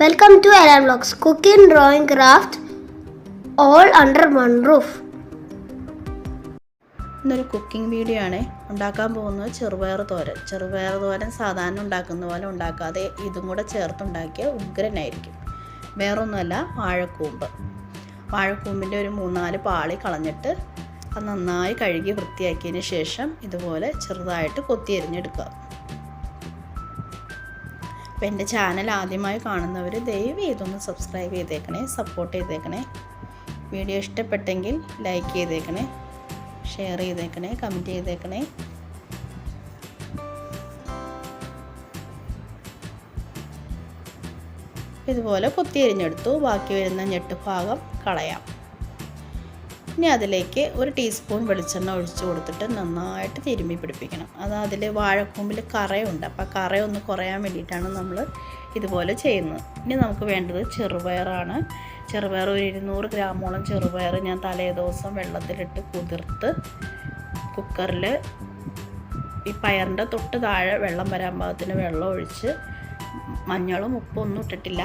Welcome to LM Vlogs Cooking, Drawing, Craft, all under one roof. ഇന്നൊരു cooking video ആണ്. ഉണ്ടാക്കാൻ പോകുന്നത് ചെറുപയർ തോരൻ. ചെറുപയർ തോരൻ സാധാരണ ഉണ്ടാക്കുന്ന പോലെ ഉണ്ടാക്കാതെ ഇതും കൂടെ ചേർത്തുണ്ടാക്കിയ ഉഗ്രനായിരിക്കും. വേറൊന്നുമല്ല വാഴക്കൂമ്പ്. വാഴക്കൂമ്പിന്റെ ഒരു മൂന്നാൽ പാളി കളഞ്ഞിട്ട് അത് നന്നായി കഴുകി വൃത്തിയാക്കിയതിന് ശേഷം ഇതുപോലെ ചെറുതായിട്ട് കൊത്തിയരിഞ്ഞെടുക്കുക അപ്പോൾ എന്റെ ചാനൽ ആദ്യമായി കാണുന്നവർ ദയവ് ചെയ്തൊന്ന് സബ്സ്ക്രൈബ് ചെയ്തേക്കണേ സപ്പോർട്ട് ചെയ്തേക്കണേ. വീഡിയോ ഇഷ്ടപ്പെട്ടെങ്കിൽ ലൈക്ക് ചെയ്തേക്കണേ ഷെയർ ചെയ്തേക്കണേ കമന്റ് ചെയ്തേക്കണേ. ഇതുപോലെ കുത്തിയരിഞ്ഞെടുത്തു ബാക്കി വരുന്ന ഞെട്ട് ഭാഗം കളയാം. ഇനി അതിലേക്ക് ഒരു ടീസ്പൂൺ വെളിച്ചെണ്ണ ഒഴിച്ച് കൊടുത്തിട്ട് നന്നായിട്ട് തിരുമ്മി പിടിപ്പിക്കണം. അത് അതിൽ വാഴക്കൂമ്പിൽ കറയുണ്ട്. അപ്പോൾ കറയൊന്ന് കുറയാൻ വേണ്ടിയിട്ടാണ് നമ്മൾ ഇതുപോലെ ചെയ്യുന്നത്. ഇനി നമുക്ക് വേണ്ടത് ചെറുപയറാണ്. ചെറുപയർ ഒരു ഇരുന്നൂറ് ഗ്രാമോളം ചെറുപയർ ഞാൻ തലേ ദിവസം വെള്ളത്തിലിട്ട് കുതിർത്ത് കുക്കറിൽ ഈ പയറിന്റെ തൊട്ട് താഴെ വെള്ളം വരാൻ പാകത്തിന് വെള്ളം ഒഴിച്ച് മഞ്ഞളും ഉപ്പും ഒന്നും ഇട്ടിട്ടില്ല.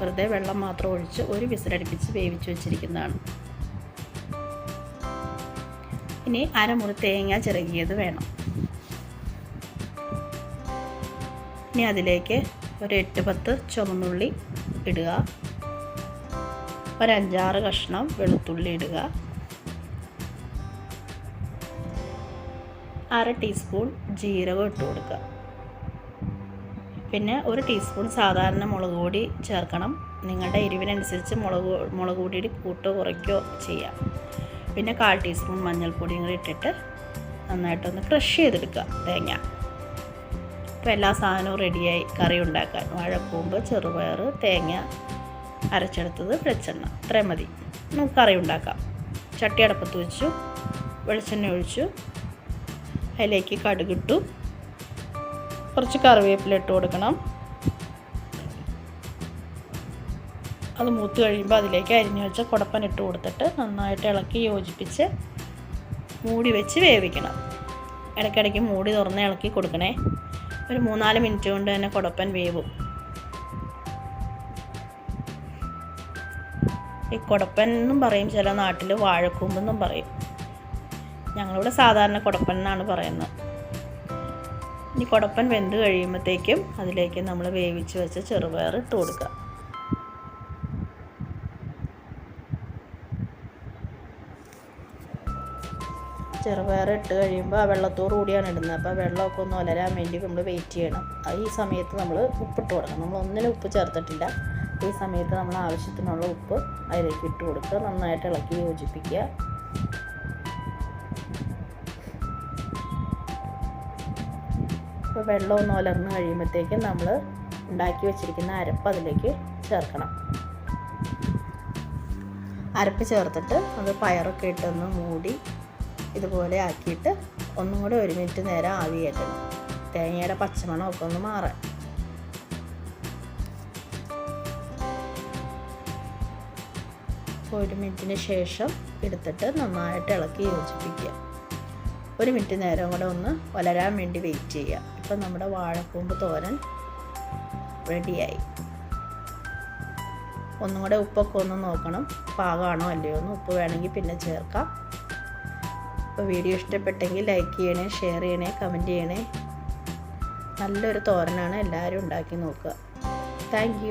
വെറുതെ വെള്ളം മാത്രം ഒഴിച്ച് ഒരു വിസിലടിപ്പിച്ച് വേവിച്ച് വെച്ചിരിക്കുന്നതാണ്. ഇനി അരമുറി തേങ്ങ ചിറകിയത് വേണം. ഇനി അതിലേക്ക് ഒരു എട്ട് പത്ത് ചുവന്നുള്ളി ഇടുക. ഒരഞ്ചാറ് കഷ്ണം വെളുത്തുള്ളി ഇടുക. അര ടീസ്പൂൺ ജീരകം ഇട്ട് കൊടുക്കുക. പിന്നെ ഒരു ടീസ്പൂൺ സാധാരണ മുളക് പൊടി ചേർക്കണം. നിങ്ങളുടെ എരിവിനനുസരിച്ച് മുളക് മുളക് പൊടിയുടെ കൂട്ടോ കുറയ്ക്കോ ചെയ്യാം. പിന്നെ കാൽ ടീസ്പൂൺ മഞ്ഞൾപ്പൊടിയും കൂടി ഇട്ടിട്ട് നന്നായിട്ടൊന്ന് ക്രഷ് ചെയ്തെടുക്കുക തേങ്ങ. അപ്പോൾ എല്ലാ സാധനവും റെഡിയായി കറി ഉണ്ടാക്കാൻ. വാഴക്കൂമ്പ് ചെറുപയർ തേങ്ങ അരച്ചെടുത്തത് വെളിച്ചെണ്ണ. ഇത്രയും മതി. നമുക്ക് കറി ഉണ്ടാക്കാം. ചട്ടി അടപ്പത്ത് വെച്ചു വെളിച്ചെണ്ണ ഒഴിച്ചു അതിലേക്ക് കടുകിട്ടു കുറച്ച് കറിവേപ്പില ഇട്ട് കൊടുക്കണം. അത് മൂത്ത് കഴിയുമ്പോൾ അതിലേക്ക് അരിഞ്ഞു വെച്ച കുടപ്പൻ ഇട്ട് കൊടുത്തിട്ട് നന്നായിട്ട് ഇളക്കി യോജിപ്പിച്ച് മൂടി വെച്ച് വേവിക്കണം. ഇടയ്ക്കിടയ്ക്ക് മൂടി തുറന്ന് ഇളക്കി കൊടുക്കണേ. ഒരു മൂന്നാൽ മിനിറ്റ് കൊണ്ട് തന്നെ കുടപ്പൻ വേവും. ഈ കുടപ്പൻ എന്നും പറയും ചില നാട്ടിൽ വാഴക്കൂമ്പെന്നും പറയും. ഞങ്ങളിവിടെ സാധാരണ കുടപ്പൻ എന്നാണ് പറയുന്നത്. ഇനി കുടപ്പൻ വെന്ത് കഴിയുമ്പോഴത്തേക്കും അതിലേക്ക് നമ്മൾ വേവിച്ച് വെച്ച ചെറുപയർ ഇട്ട് കൊടുക്കുക. ചെറുപയർ ഇട്ട് കഴിയുമ്പോൾ ആ വെള്ളത്തോട് കൂടിയാണ് ഇടുന്നത്. അപ്പോൾ വെള്ളമൊക്കെ ഒന്ന് ഒലരാൻ വേണ്ടി നമ്മൾ വെയിറ്റ് ചെയ്യണം. ആ ഈ സമയത്ത് നമ്മൾ ഉപ്പിട്ട് കൊടുക്കണം. നമ്മൾ ഒന്നിനും ഉപ്പ് ചേർത്തിട്ടില്ല. ഈ സമയത്ത് നമ്മൾ ആവശ്യത്തിനുള്ള ഉപ്പ് അതിലേക്ക് ഇട്ട് കൊടുക്കുക. നന്നായിട്ട് ഇളക്കി യോജിപ്പിക്കുക. അപ്പോൾ വെള്ളം ഒന്ന് ഒലർന്ന് കഴിയുമ്പോഴത്തേക്കും നമ്മൾ ഉണ്ടാക്കി വെച്ചിരിക്കുന്ന അരപ്പ് അതിലേക്ക് ചേർക്കണം. അരപ്പ് ചേർത്തിട്ട് അത് പയറൊക്കെ ഇട്ടൊന്ന് മൂടി ഇതുപോലെ ആക്കിയിട്ട് ഒന്നും കൂടെ ഒരു മിനിറ്റ് നേരം ആവി കയറ്റണം. തേങ്ങയുടെ പച്ചമണമൊക്കെ ഒന്ന് മാറാൻ. ഒരു മിനിറ്റിന് ശേഷം എടുത്തിട്ട് നന്നായിട്ട് ഇളക്കി യോജിപ്പിക്കുക. ഒരു മിനിറ്റ് നേരം കൂടെ ഒന്ന് വളരാൻ വേണ്ടി വെയിറ്റ് ചെയ്യുക. ഇപ്പം നമ്മുടെ വാഴക്കൂമ്പ് തോരൻ റെഡിയായി ഒന്നും കൂടെ ഉപ്പൊക്കെ ഒന്ന് നോക്കണം. പാകമാണോ അല്ലയോ എന്ന് ഉപ്പ് വേണമെങ്കിൽ പിന്നെ ചേർക്കാം. അപ്പോൾ വീഡിയോ ഇഷ്ടപ്പെട്ടെങ്കിൽ ലൈക്ക് ചെയ്യണേ ഷെയർ ചെയ്യണേ കമന്റ് ചെയ്യണേ. നല്ലൊരു തോരനാണ് എല്ലാവരും ഉണ്ടാക്കി നോക്കുക. താങ്ക്